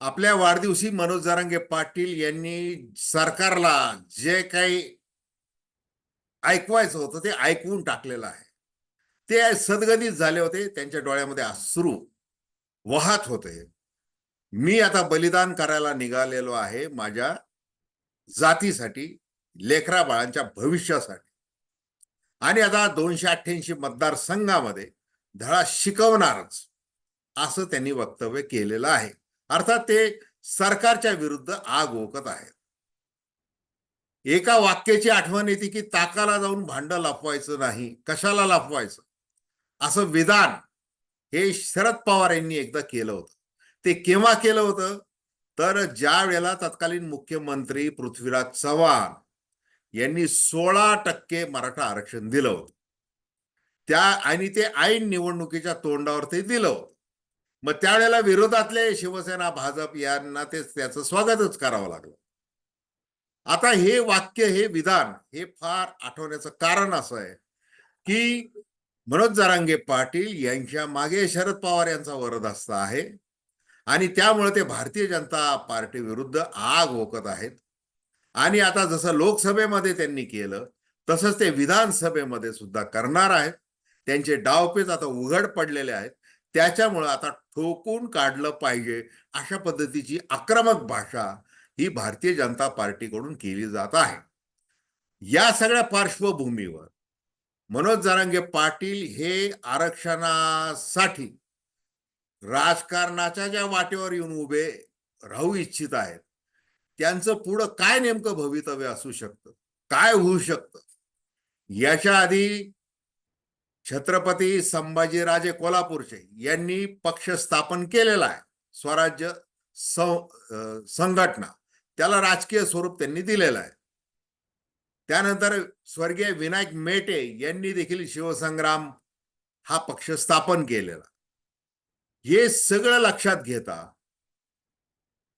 आपल्या वाढदिवशी मनोज जारंगे पाटील यांनी सरकारला जे काही ऐकवायचं होतं ते ऐकवून टाकलेलं आहे. ते सदगदित झाले होते त्यांच्या डोळ्यामध्ये अश्रू वाहत होते. मी आता बलिदान करायला निघालेलो आहे माझ्या जातीसाठी लेकरा बाळांच्या भविष्यासाठी. आणि आता दोनशे अठ्ठ्याऐंशी मतदारसंघामध्ये धडा शिकवणारच असं त्यांनी वक्तव्य केलेलं आहे. अर्थात ते सरकारच्या विरुद्ध आग ओकत आहेत. एका वाक्याची आठवण येते की ताकाला जाऊन भांड लपवायचं नाही कशाला लपवायचं? असं विधान हे शरद पवार यांनी एकदा केलं होतं. ते केव्हा केलं होतं? तर ज्या वेळेला तत्कालीन मुख्यमंत्री पृथ्वीराज चव्हाण यांनी सोळा टक्के मराठा आरक्षण दिलं होतं त्या आणि ते ऐन निवडणुकीच्या तोंडावर ते दिलं होतं. मग त्यावेळेला विरोधातले शिवसेना भाजप यांना ते त्याचं स्वागतच करावं लागलं. आता हे वाक्य हे विधान हे फार आठवण्याचं कारण असं आहे की मनोज जरांगे पाटील यांच्या मागे शरद पवार यांचा वरदहस्त आहे आणि त्यामुळे ते भारतीय जनता पार्टी विरुद्ध आग ओकत आहेत. आणि आता जसं लोकसभेमध्ये त्यांनी केलं तसंच ते विधानसभेमध्ये सुद्धा करणार आहेत. त्यांचे डावपेच आता उघड पडलेले आहेत. त्याच्यामुळं आता ठोकून काढलं पाहिजे अशा पद्धतीची आक्रमक भाषा ही भारतीय जनता पार्टीकडून केली जात आहे. या सगळ्या पार्श्वभूमीवर मनोज जरांगे पाटील हे आरक्षणासाठी राजकारणाच्या ज्या वाटेवर येऊन उभे राहू इच्छित आहेत त्यांचं पुढं काय नेमकं भवितव्य असू शकतं? काय होऊ शकतं? याच्या आधी छत्रपती संभाजीराजे कोल्हापूरचे यांनी पक्ष स्थापन केलेला आहे. स्वराज्य संघटना. त्याला राजकीय स्वरूप त्यांनी दिलेलं आहे. त्यानंतर स्वर्गीय विनायक मेटे यांनी देखील शिवसंग्राम हा पक्ष स्थापन केलेला. हे सगळं लक्षात घेता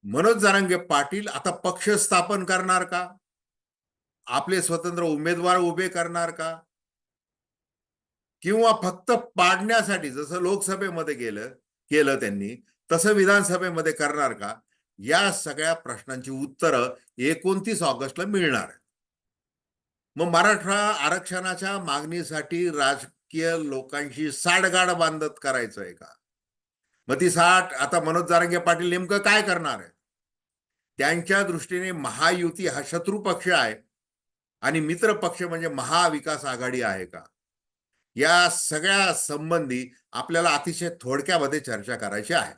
मनोज जरांगे पाटील आता पक्ष स्थापन करणार का? आपले स्वतंत्र उमेदवार उभे करणार का? किंवा फक्त पाडण्यासाठी जसं लोकसभेमध्ये गेलं केलं त्यांनी तसं विधानसभेमध्ये करणार का? या सगळ्या प्रश्नांची उत्तरं एकोणतीस ऑगस्टला मिळणार. मग मराठा आरक्षणाच्या मागणीसाठी राजकीय लोकांशी साडगाड बांधत करायचं आहे का? मग ती साठ आता मनोज जारंगे पाटील नेमकं काय करणार आहे त्यांच्या दृष्टीने महायुती हा शत्रू पक्ष आहे. आणि मित्र पक्ष म्हणजे महाविकास आघाडी आहे का? या सगळ्या संबंधी आपल्याला अतिशय थोडक्यामध्ये चर्चा करायची आहे.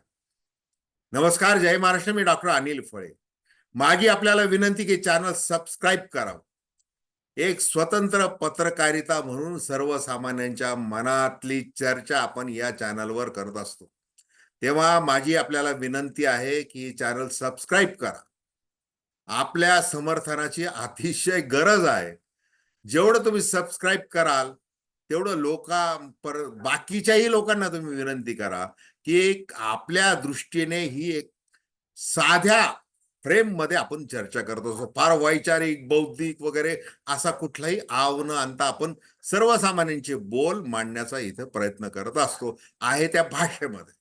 नमस्कार जय महाराष्ट्र. मी डॉक्टर अनिल फळे. माझी आपल्याला विनंती की चॅनल सबस्क्राईब करावं. एक स्वतंत्र पत्रकारिता म्हणून सर्वसामान्यांच्या मनातली चर्चा आपण या चॅनलवर करत असतो. तेव्हा माझी आपल्याला विनंती आहे की चॅनल सबस्क्राईब करा. आपल्या समर्थनाची अतिशय गरज आहे. जेवढं तुम्ही सबस्क्राईब कराल तेवढं लोका पर बाकीच्याही लोकांना तुम्ही विनंती करा की एक आपल्या दृष्टीने ही एक साध्या फ्रेममध्ये आपण चर्चा करत असतो. फार वैचारिक बौद्धिक वगैरे असा कुठलाही आव न आणता आपण सर्वसामान्यांचे बोल मांडण्याचा इथं प्रयत्न करत असतो. आहे त्या भाषेमध्ये.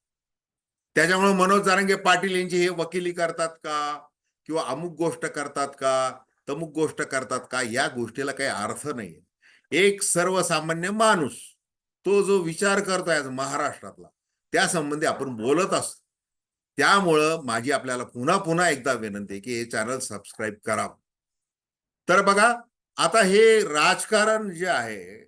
त्याच्यामुळे मनोज जारंगे पाटील यांची हे वकिली करतात का? किंवा अमुक गोष्ट करतात का? तमुक गोष्ट करतात का? या गोष्टीला काही अर्थ नाही एक सर्वसामान्य माणूस तो जो विचार करतोय महाराष्ट्रातला त्या संबंधी आपण बोलत असतो. त्यामुळं माझी आपल्याला पुन्हा पुन्हा एकदा विनंती की हे चॅनल सबस्क्राईब करावं तर बघा आता हे राजकारण जे आहे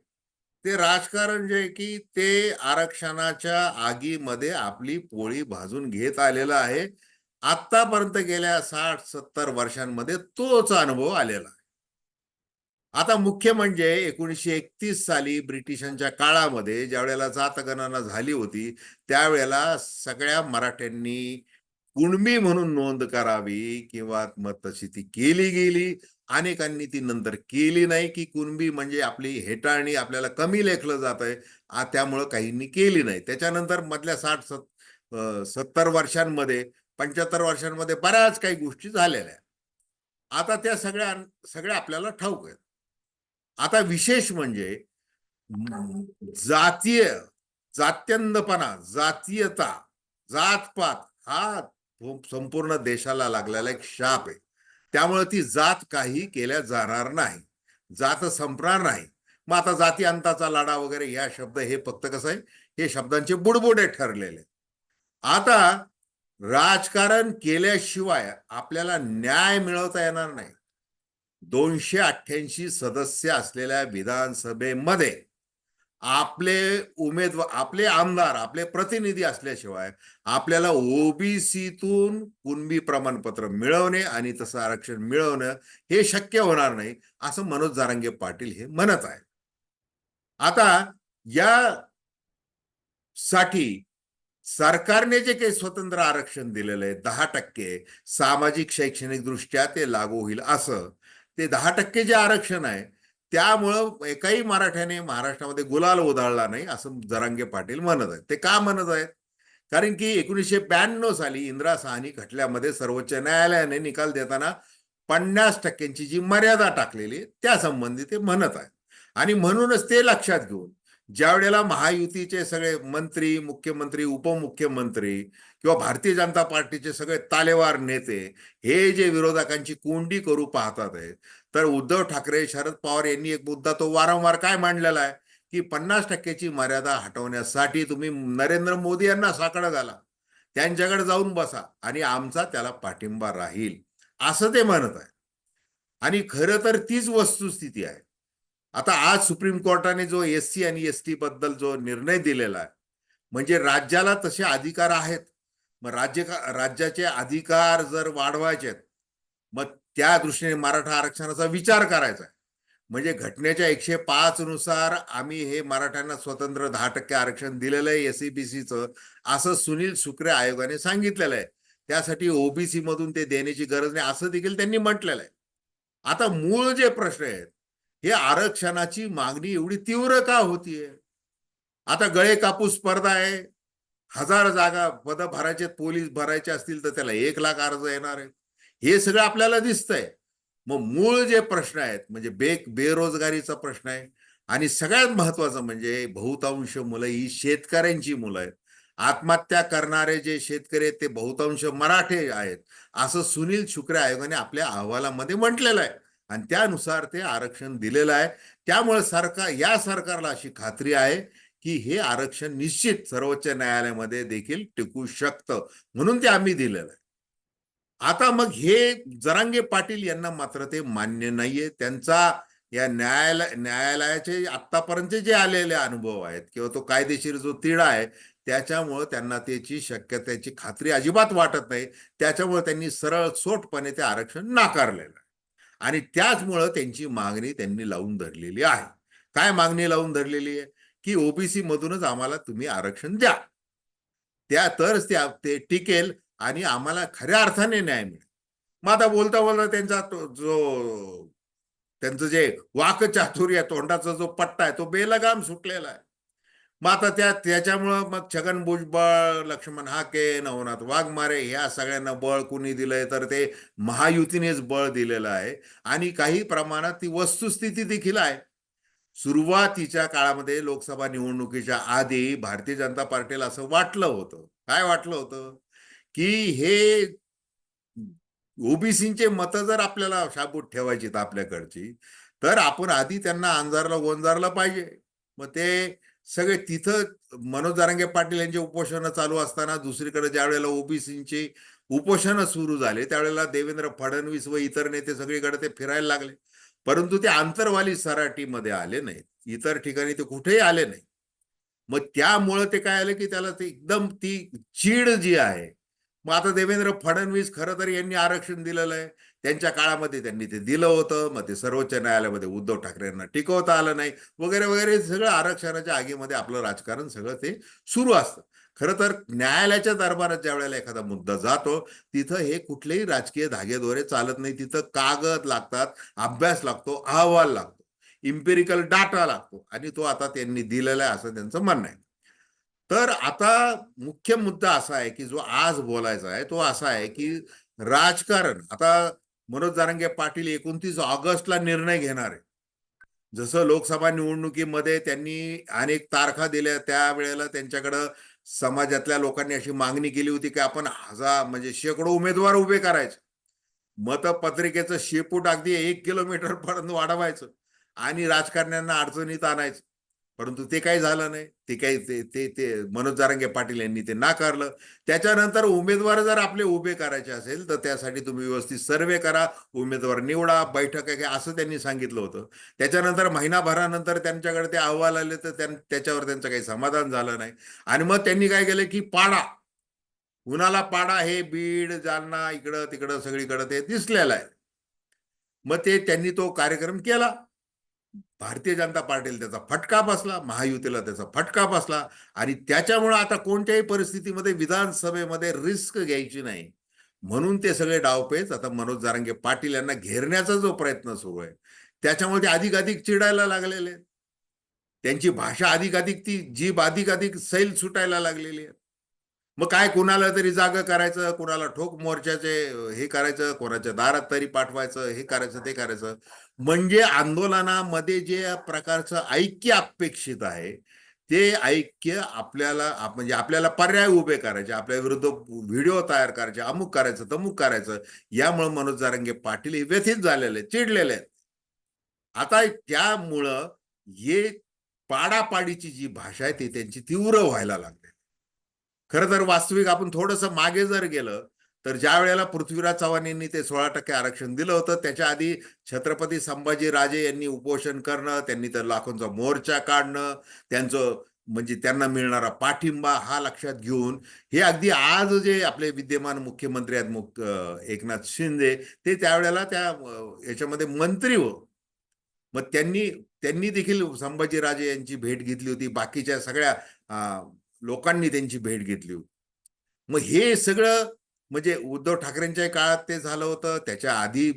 ते राजकारण जे की ते आरक्षणाच्या आगीमध्ये आपली पोळी भाजून घेत आलेलं आहे. आतापर्यंत गेल्या साठ सत्तर वर्षांमध्ये तोच अनुभव आलेला आहे. आता मुख्य म्हणजे एकोणीसशे एकतीस साली ब्रिटिशांच्या काळामध्ये ज्या वेळेला जातगणना झाली होती त्यावेळेला सगळ्या मराठ्यांनी कुणबी म्हणून नोंद करावी किंवा मग तशी ती केली गेली. अनेकांनी ती नंतर केली नाही की कुणबी म्हणजे आपली हेटाळणी आपल्याला कमी लेखलं जात आहे त्यामुळं काहींनी केली नाही. त्याच्यानंतर मधल्या साठ सत सत्तर वर्षांमध्ये पंच्याहत्तर वर्षांमध्ये बऱ्याच काही गोष्टी झालेल्या आता त्या सगळ्या सगळ्या आपल्याला ठाऊक आहेत. आता विशेष म्हणजे जातीय जात्यंदपणा जातीयता जातपात हा संपूर्ण देशाला लागलेला एक शाप आहे. त्यामुळे ती जात काही केल्या जाणार नाही. जात संपणार नाही. मग आता जाती अंताचा लाडा वगैरे या शब्द हे फक्त कसं आहे? हे शब्दांचे बुडबुडे ठरलेले आता राजकारण केल्याशिवाय आपल्याला न्याय मिळवता येणार नाही. दोनशे अठ्ठ्याऐंशी सदस्य असलेल्या विधानसभेमध्ये आपले उमेदवार आपले आमदार आपले प्रतिनिधी असल्याशिवाय आपल्याला ओबीसीतून कुणबी प्रमाणपत्र मिळवणे आणि तसं आरक्षण मिळवणं हे शक्य होणार नाही असं मनोज जारांगे पाटील हे म्हणत आहे आता या साठी सरकारने जे काही स्वतंत्र आरक्षण दिलेलं आहे दहा टक्के सामाजिक शैक्षणिक दृष्ट्या ते लागू होईल असं ते दहा टक्के जे आरक्षण आहे त्यामुळं एकाही मराठ्याने महाराष्ट्रामध्ये गुलाल उधळला नाही असं जरांगे पाटील म्हणत आहेत. ते का म्हणत आहेत? कारण की एकोणीसशे ब्याण्णव साली इंदिरा साहनी खटल्यामध्ये सर्वोच्च न्यायालयाने निकाल देताना पन्नास टक्क्यांची जी मर्यादा टाकलेली आहे, त्या संबंधी ते म्हणत आहेत. आणि म्हणूनच ते लक्षात घेऊन ज्या वेळेला महायुतीचे सगळे मंत्री मुख्यमंत्री उपमुख्यमंत्री किंवा भारतीय जनता पार्टीचे सगळे तालेवार नेते हे जे विरोधकांची कोंडी करू पाहतात आहेत तर उद्धव ठाकरे शरद पवार यांनी एक मुद्दा तो वारंवार काय मांडलेला आहे? की पन्नास टक्क्याची मर्यादा हटवण्यासाठी तुम्ही नरेंद्र मोदी यांना साकडं घाला. त्यांच्याकडे जाऊन बसा आणि आमचा त्याला पाठिंबा राहील. असं ते म्हणत आहे आणि खरं तर तीच वस्तुस्थिती आहे. आता आज सुप्रीम कोर्टाने जो एस सी आणि एस टी बद्दल जो निर्णय दिलेला आहे म्हणजे राज्याला तसे अधिकार आहेत. मग राज्य राज्याचे अधिकार जर वाढवायचे आहेत मग त्या दृष्टीने मराठा आरक्षणाचा विचार करायचा आहे. म्हणजे घटनेच्या एकशे पाच नुसार आम्ही हे मराठ्यांना स्वतंत्र दहा टक्के आरक्षण दिलेलं आहे एसईबीसीचं असं सुनील सुक्रे आयोगाने सांगितलेलं आहे. त्यासाठी ओबीसी मधून ते देण्याची गरज नाही असं देखील त्यांनी म्हटलेलं आहे. आता मूळ जे प्रश्न आहेत हे आरक्षणाची मागणी एवढी तीव्र का होतीये? आता गळे कापूस स्पर्धा आहे. हजार जागा पद भरायचे पोलीस भरायचे असतील तर त्याला एक लाख अर्ज येणार आहे. हे सगळं आपल्याला दिसतंय. मग मूळ जे प्रश्न आहेत म्हणजे बे बेरोजगारीचा प्रश्न आहे. आणि सगळ्यात महत्वाचं म्हणजे बहुतांश मुलं ही शेतकऱ्यांची मुलं आहेत. आत्महत्या करणारे जे शेतकरी आहेत ते बहुतांश मराठे आहेत. असं सुनील शुक्रे आयोगाने आपल्या अहवालामध्ये म्हटलेलं आहे. आणि त्यानुसार ते आरक्षण दिलेलं आहे. त्यामुळे सरकार या सरकारला अशी खात्री आहे की हे आरक्षण निश्चित सर्वोच्च न्यायालयामध्ये देखील टिकू शकतं म्हणून ते आम्ही दिलेलं आहे. आता मग हे जरांगे पाटील यांना मात्र ते मान्य नाहीये. त्यांचा या न्यायालय न्यायालयाचे आतापर्यंत जे आलेले अनुभव आहेत किंवा तो कायदेशीर जो तिढा आहे त्याच्यामुळं त्यांना त्याची शक्यतेची खात्री अजिबात वाटत नाही. त्याच्यामुळे त्यांनी सरळ सोटपणे ते आरक्षण नाकारलेलं आहे. आणि त्याचमुळं त्यांची मागणी त्यांनी लावून धरलेली आहे. काय मागणी लावून धरलेली आहे? की ओबीसी मधूनच आम्हाला तुम्ही आरक्षण द्या. त्या तरच ते ते टिकेल आणि आम्हाला खऱ्या अर्थाने न्याय मिळेल. मग आता बोलता बोलता त्यांचा तो जो त्यांचं जे वाकचातुर्य तोंडाचा जो पट्टा आहे तो बेलगाम सुटलेला आहे. मग आता त्या त्याच्यामुळं मग छगन भुजबळ लक्ष्मण हाके नवनाथ वाघमारे ह्या सगळ्यांना बळ कुणी दिलंय? तर ते महायुतीनेच बळ दिलेलं आहे. आणि काही प्रमाणात ती वस्तुस्थिती देखील आहे. सुरुवातीच्या काळामध्ये लोकसभा निवडणुकीच्या आधी भारतीय जनता पार्टीला असं वाटलं होतं. काय वाटलं होतं? की हे ओबीसीचे मतं जर आपल्याला शाबूत ठेवायची आपल्याकडची तर आपण आधी त्यांना अंजारला गोंजारला पाहिजे. मग ते सगळे तिथं मनोज दारंगे पाटील यांचे उपोषणं चालू असताना दुसरीकडे ज्या वेळेला ओबीसीची उपोषणं सुरू झाले त्यावेळेला देवेंद्र फडणवीस व इतर नेते सगळीकडे ते फिरायला लागले. परंतु ते आंतरवाली सराटीमध्ये आले नाहीत. इतर ठिकाणी ते कुठेही आले नाही मग त्यामुळं ते काय आलं की त्याला ते एकदम ती चीड जी आहे. मग आता देवेंद्र फडणवीस खरं तर यांनी आरक्षण दिलेलं आहे. त्यांच्या काळामध्ये त्यांनी ते दिलं होतं मग ते सर्वोच्च न्यायालयामध्ये उद्धव ठाकरेंना टिकवता आलं नाही वगैरे वगैरे सगळं आरक्षणाच्या आगीमध्ये आपलं राजकारण सगळं ते सुरू असतं. खरं तर न्यायालयाच्या दरबारात ज्या वेळेला एखादा मुद्दा जातो तिथं हे कुठलेही राजकीय धागेदोरे चालत नाही. तिथं कागद लागतात अभ्यास लागतो अहवाल लागतो इम्पेरिकल डाटा लागतो आणि तो आता त्यांनी दिलेला आहे असं त्यांचं म्हणणं आहे. तर आता मुख्य मुद्दा असा आहे की जो आज बोलायचा आहे तो असा आहे की राजकारण. आता मनोज जारंगे पाटील एकोणतीस ऑगस्टला निर्णय घेणार आहे. जसं लोकसभा निवडणुकीमध्ये त्यांनी अनेक तारखा दिल्या त्यावेळेला त्यांच्याकडं समाजातल्या लोकांनी अशी मागणी केली होती की आपण हजार म्हणजे शेकडो उमेदवार उभे करायचे. मतपत्रिकेचं शेपूट अगदी एक किलोमीटर पर्यंत वाढवायचं आणि राजकारण्यांना अडचणीत आणायचं. परंतु ते काही झालं नाही. ते काही ते ते ते मनोज जारंगे पाटील यांनी ते नाकारलं. त्याच्यानंतर उमेदवार जर आपले उभे करायचे असेल तर त्यासाठी तुम्ही व्यवस्थित सर्वे करा उमेदवार निवडा बैठक आहे असं त्यांनी सांगितलं होतं. त्याच्यानंतर महिनाभरानंतर त्यांच्याकडे ते अहवाल आले तर त्याच्यावर त्यांचं काही समाधान झालं नाही. आणि मग त्यांनी काय केलं की पाडा. उन्हाला पाडा हे बीड जालना इकडं तिकडं सगळीकडं ते दिसलेलं आहे. मग ते त्यांनी तो कार्यक्रम केला. भारतीय जनता पार्टीला त्याचा फटका बसला महायुतीला त्याचा फटका बसला आणि त्याच्यामुळे आता कोणत्याही परिस्थितीमध्ये विधानसभेमध्ये रिस्क घ्यायची नाही. म्हणून ते सगळे डावपेच. आता मनोज जारंगे पाटील यांना घेरण्याचा जो प्रयत्न सुरू आहे त्याच्यामुळे ते अधिक अधिक चिडायला लागलेले आहेत. त्यांची भाषा अधिक अधिक ती जीभ अधिक अधिक सैल सुटायला लागलेली आहे मग काय कुणाला तरी जाग करायचं कुणाला ठोक मोर्चाचे हे करायचं कोणाच्या दारात तरी पाठवायचं हे करायचं ते करायचं. म्हणजे आंदोलनामध्ये जे प्रकारचं ऐक्य अपेक्षित आहे ते ऐक्य आपल्याला म्हणजे आपल्याला पर्याय उभे करायचे आपल्या विरुद्ध व्हिडिओ तयार करायचे अमुक करायचं तमुक करायचं यामुळे मनोज जारंगे पाटील हे व्यथित झालेले चिडलेले आहेत. आता त्यामुळं हे पाडापाडीची जी भाषा आहे ती त्यांची तीव्र व्हायला लागली. खरं तर वास्तविक आपण थोडंसं मागे जर गेलं तर ज्या वेळेला पृथ्वीराज चव्हाण यांनी ते सोळा टक्के आरक्षण दिलं होतं त्याच्या आधी छत्रपती संभाजी राजे यांनी उपोषण करणं त्यांनी तर लाखोंचा मोर्चा काढणं त्यांचं म्हणजे त्यांना मिळणारा पाठिंबा हा लक्षात घेऊन हे अगदी आज जे आपले विद्यमान मुख्यमंत्री आहेत मुख एकनाथ शिंदे ते त्यावेळेला त्या याच्यामध्ये मंत्री हो मग त्यांनी त्यांनी देखील संभाजीराजे यांची भेट घेतली होती बाकीच्या सगळ्या लोकांनी त्यांची भेट घेतली होती. मग हे सगळं म्हणजे उद्धव ठाकरेंच्या काळात ते झालं होतं त्याच्या आधी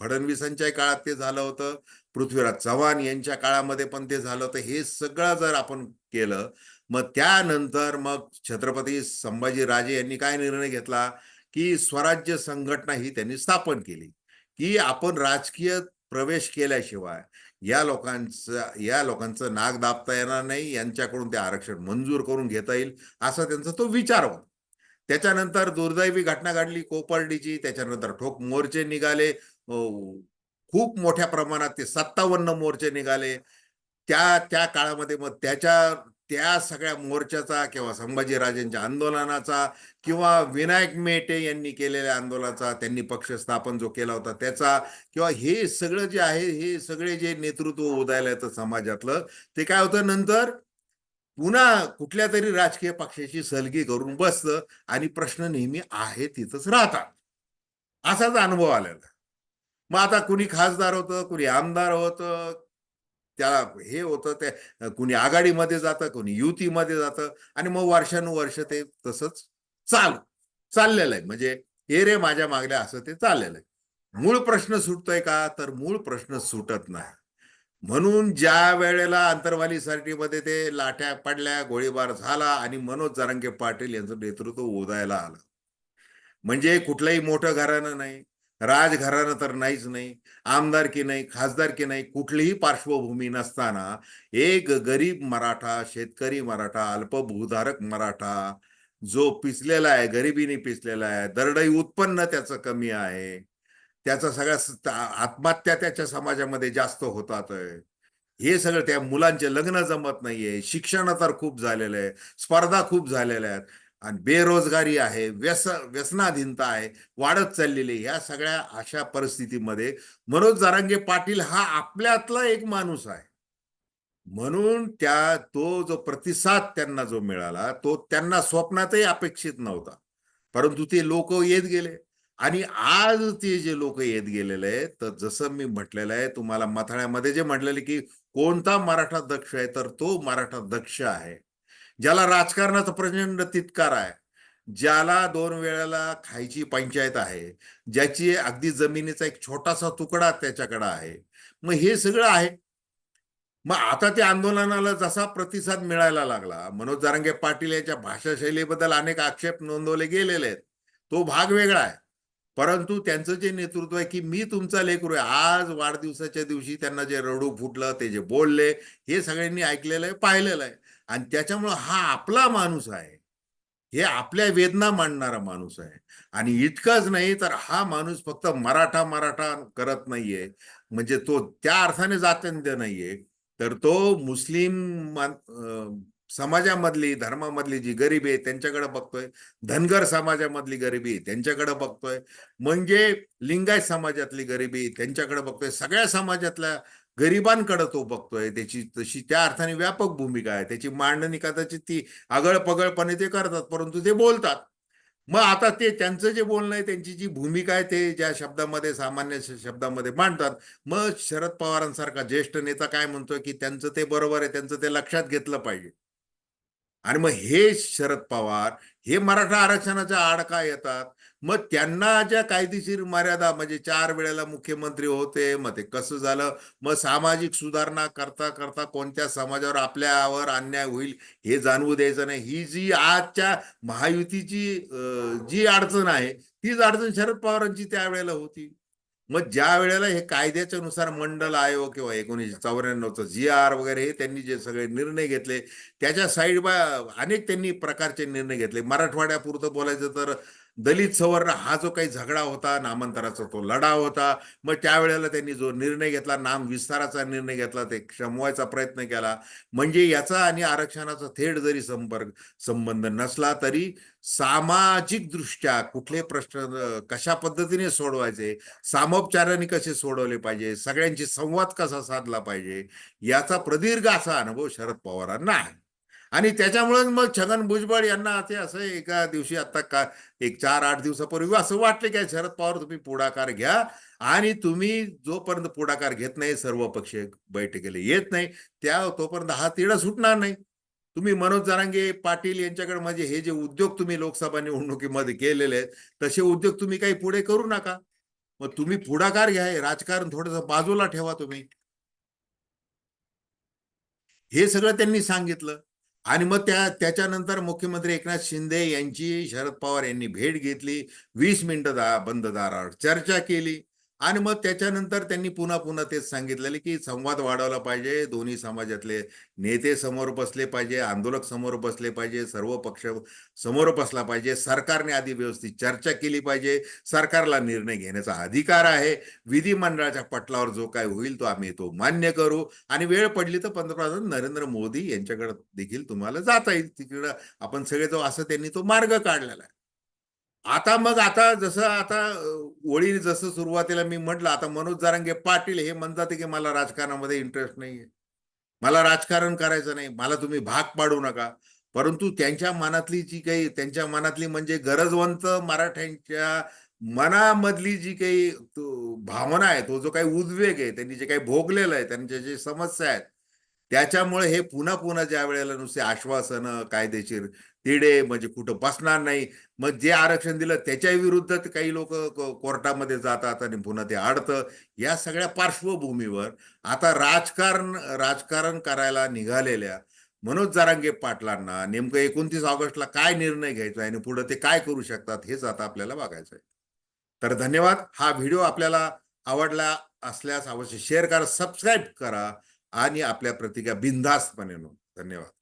फडणवीसांच्या काळात ते झालं होतं पृथ्वीराज चव्हाण यांच्या काळामध्ये पण ते झालं होतं. हे सगळं जर आपण केलं मग त्यानंतर मग छत्रपती संभाजीराजे यांनी काय निर्णय घेतला? की स्वराज्य संघटना ही त्यांनी स्थापन केली. की आपण राजकीय प्रवेश केल्याशिवाय या लोकांचं या लोकांचं नाक दाबता येणार नाही यांच्याकडून ते आरक्षण मंजूर करून घेता येईल असा त्यांचा तो विचार होता. त्याच्यानंतर दुर्दैवी घटना घडली कोपर्डीची त्याच्यानंतर ठोक मोर्चे निघाले खूप मोठ्या प्रमाणात ते सत्तावन्न मोर्चे निघाले. त्या त्या काळामध्ये मग त्याच्या त्या सगळ्या मोर्चाचा किंवा संभाजीराजेंच्या आंदोलनाचा किंवा विनायक मेटे यांनी केलेल्या आंदोलनाचा त्यांनी पक्ष स्थापन जो केला होता त्याचा किंवा हे सगळं जे आहे हे सगळे जे नेतृत्व उदायला येतं समाजातलं ते काय होतं नंतर? पुन्हा कुठल्या तरी राजकीय पक्षाची सलगी करून बसतं आणि प्रश्न नेहमी आहे तिथंच राहतात. असाच अनुभव आलेला. मग आता कुणी खासदार होतं कुणी आमदार होतं त्याला हे होतं ते कुणी आघाडीमध्ये जातं कुणी युतीमध्ये जातं आणि मग वर्षानुवर्ष ते तसंच चाल चाललेलं आहे. म्हणजे हे रे माझ्या मागल्या असं ते चाललेलं आहे. मूळ प्रश्न सुटतोय का? तर मूळ प्रश्न सुटत नाही. म्हणून ज्या वेळेला अंतरवाली मध्ये ते लाट्या पडल्या गोळीबार झाला आणि मनोज जारंगे पाटील यांचं नेतृत्व ओदायला आलं. म्हणजे कुठलंही मोठं घराणं नाही. राजघराणं तर नाहीच नाही आमदारकी नाही खासदारकी नाही कुठलीही पार्श्वभूमी नसताना एक गरीब मराठा शेतकरी मराठा अल्पभूधारक मराठा जो पिचलेला आहे गरिबीने पिचलेला आहे दरडई उत्पन्न त्याचं कमी आहे त्याचा सगळ्या आत्महत्या त्याच्या समाजामध्ये जास्त होतात हे सगळं त्या मुलांचे लग्न जमत नाहीये शिक्षण तर खूप झालेलं आहे स्पर्धा खूप झालेल्या आहेत. आणि बेरोजगारी आहे व्यस व्यसनाधीनता आहे वाढत चाललेली ह्या या सगळ्या अशा परिस्थितीमध्ये मनोज जारांगे पाटील हा आपल्यातला एक माणूस आहे. म्हणून त्या तो जो प्रतिसाद त्यांना जो मिळाला तो त्यांना स्वप्नातही अपेक्षित नव्हता. परंतु ते लोक येत गेले. आणि आज ते जे लोक येत गेलेले आहेत तर जसं मी म्हटलेलं आहे तुम्हाला मथाळ्यामध्ये जे म्हटलेले की कोणता मराठा दक्ष आहे तर तो मराठा दक्ष आहे. ज्याला राजकारणाचा प्रचंड तितकार आहे ज्याला दोन वेळेला खायची पंचायत आहे ज्याची अगदी जमिनीचा एक छोटासा तुकडा त्याच्याकडे आहे मग हे सगळं आहे. मग आता त्या आंदोलनाला जसा प्रतिसाद मिळायला लागला मनोज जारंगे पाटील याच्या भाषाशैलीबद्दल अनेक आक्षेप नोंदवले गेलेले आहेत तो भाग वेगळा आहे. परंतु त्यांचं जे नेतृत्व आहे की मी तुमचा लेकरू आहे आज वाढदिवसाच्या दिवशी त्यांना जे रडू फुटलं ते जे बोलले हे सगळ्यांनी ऐकलेलं आहे पाहिलेलं आहे. आणि त्याच्यामुळं हा आपला माणूस आहे. हे आपल्या वेदना मांडणारा माणूस आहे. आणि इतकंच नाही तर हा माणूस फक्त मराठा मराठा करत नाहीये. म्हणजे तो त्या अर्थाने जातीय नाहीये. तर तो मुस्लिम मान- समाजामधली धर्मामधली जी गरिबी आहे त्यांच्याकडे बघतोय. धनगर समाजामधली गरिबी त्यांच्याकडे बघतोय. म्हणजे लिंगायत समाजातली गरिबी त्यांच्याकडे बघतोय. सगळ्या समाजातल्या गरिबांकडे तो बघतोय त्याची तशी त्या अर्थाने व्यापक भूमिका आहे. त्याची मांडणी कदाचित ती आगळपगळपणे ते करतात परंतु ते बोलतात. मग आता ते त्यांचं जे बोलणं आहे त्यांची जी भूमिका आहे ते ज्या शब्दामध्ये सामान्य शब्दामध्ये मांडतात. मग शरद पवारांसारखा ज्येष्ठ नेता काय म्हणतोय की त्यांचं ते बरोबर आहे त्यांचं ते लक्षात घेतलं पाहिजे. आणि मग हे शरद पवार हे मराठा आरक्षणाच्या आड का येतात. मग त्यांना ज्या कायदेशीर मर्यादा म्हणजे चार वेळेला मुख्यमंत्री होते मग ते कसं झालं? मग सामाजिक सुधारणा करता करता कोणत्या समाजावर आपल्यावर अन्याय होईल हे जाणवू द्यायचं नाही. ही जी आजच्या महायुतीची जी अडचण आहे तीच अडचण शरद पवारांची त्यावेळेला होती. मग ज्या वेळेला हे कायद्याच्या नुसार मंडल आयोग किंवा एकोणीसशे चौऱ्याण्णवचं जी आर वगैरे हे त्यांनी जे सगळे निर्णय घेतले त्याच्या साईड बा अनेक त्यांनी प्रकारचे निर्णय घेतले. मराठवाड्यापुरतं बोलायचं तर दलित सवर्ण हा जो काही झगडा होता नामांतराचा तो लढा होता. मग त्यावेळेला त्यांनी जो निर्णय घेतला नाम विस्ताराचा निर्णय घेतला ते क्षमवायचा प्रयत्न केला. म्हणजे याचा आणि आरक्षणाचा थेट जरी संपर्क संबंध नसला तरी सामाजिक दृष्ट्या कुठले प्रश्न कशा पद्धतीने सोडवायचे सामोपचाराने कसे सोडवले पाहिजे सगळ्यांशी संवाद कसा साधला पाहिजे याचा प्रदीर्घ असा अनुभव शरद पवारांना आहे. आणि त्याच्यामुळे मग छगन भुजबळ यांना ते असं एका दिवशी आता का एक चार आठ दिवसापूर्वी असं वाटलं की शरद पवार तुम्ही पुढाकार घ्या आणि तुम्ही जोपर्यंत पुढाकार घेत नाही सर्व पक्ष बैठकीला येत नाही त्या तोपर्यंत हा तिढा सुटणार नाही. तुम्ही मनोज जरांगे पाटील यांच्याकडे म्हणजे हे जे उद्योग तुम्ही लोकसभा निवडणुकीमध्ये केलेले आहेत तसे उद्योग तुम्ही काही पुढे करू नका. मग तुम्ही पुढाकार घ्या राजकारण थोडंसं बाजूला ठेवा तुम्ही. हे सगळं त्यांनी सांगितलं. आणि मग त्या त्याच्यानंतर मुख्यमंत्री एकनाथ शिंदे यांची शरद पवार यांनी भेट घेतली. वीस मिनिटं दा बंद दारावर चर्चा केली. आणि मग त्याच्यानंतर त्यांनी पुन्हा पुन्हा तेच सांगितलेले की संवाद वाढवला पाहिजे दोन्ही समाजातले नेते समोर बसले पाहिजे आंदोलक समोर बसले पाहिजे सर्व पक्ष समोर बसला पाहिजे. सरकारने आधी व्यवस्थित चर्चा केली पाहिजे. सरकारला निर्णय घेण्याचा अधिकार आहे. विधिमंडळाच्या पटलावर जो काय होईल तो आम्ही तो मान्य करू. आणि वेळ पडली तर पंतप्रधान नरेंद्र मोदी यांच्याकडे देखील तुम्हाला जाता येईल. तिकडं आपण सगळे जो असं त्यांनी तो मार्ग काढलेला आहे. आता मग आता जसं आता ओळीने ओळी जसं सुरुवातीला मी म्हटलं आता मनोज जारांगे पाटील हे म्हणतात की मला राजकारणामध्ये इंटरेस्ट नाहीये. मला राजकारण करायचं नाही. मला तुम्ही भाग पाडू नका. परंतु त्यांच्या मनातली जी काही त्यांच्या मनातली म्हणजे गरजवंत मराठ्यांच्या मनामधली जी काही भावना आहे तो जो काही उद्वेग आहे त्यांनी जे काही भोगलेलं आहे त्यांच्या जे समस्या आहेत त्याच्यामुळे हे पुन्हा पुन्हा ज्या वेळेला नुसते आश्वासनं कायदेशीर तिडे म्हणजे कुठं बसणार नाही. मग जे आरक्षण दिलं त्याच्या विरुद्ध काही लोक कोर्टामध्ये जातात आणि पुन्हा ते अडतं. या सगळ्या पार्श्वभूमीवर आता राजकारण राजकारण करायला निघालेल्या मनोज जारांगे पाटलांना नेमकं एकोणतीस ऑगस्टला काय निर्णय घ्यायचा आहे आणि पुढे ते काय करू शकतात हेच आता आपल्याला बघायचं आहे. तर धन्यवाद. हा व्हिडिओ आपल्याला आवडला असल्यास अवश्य शेअर करा सबस्क्राईब करा. आणि आपल्या प्रतिका बिनधास्तपणे धन्यवाद.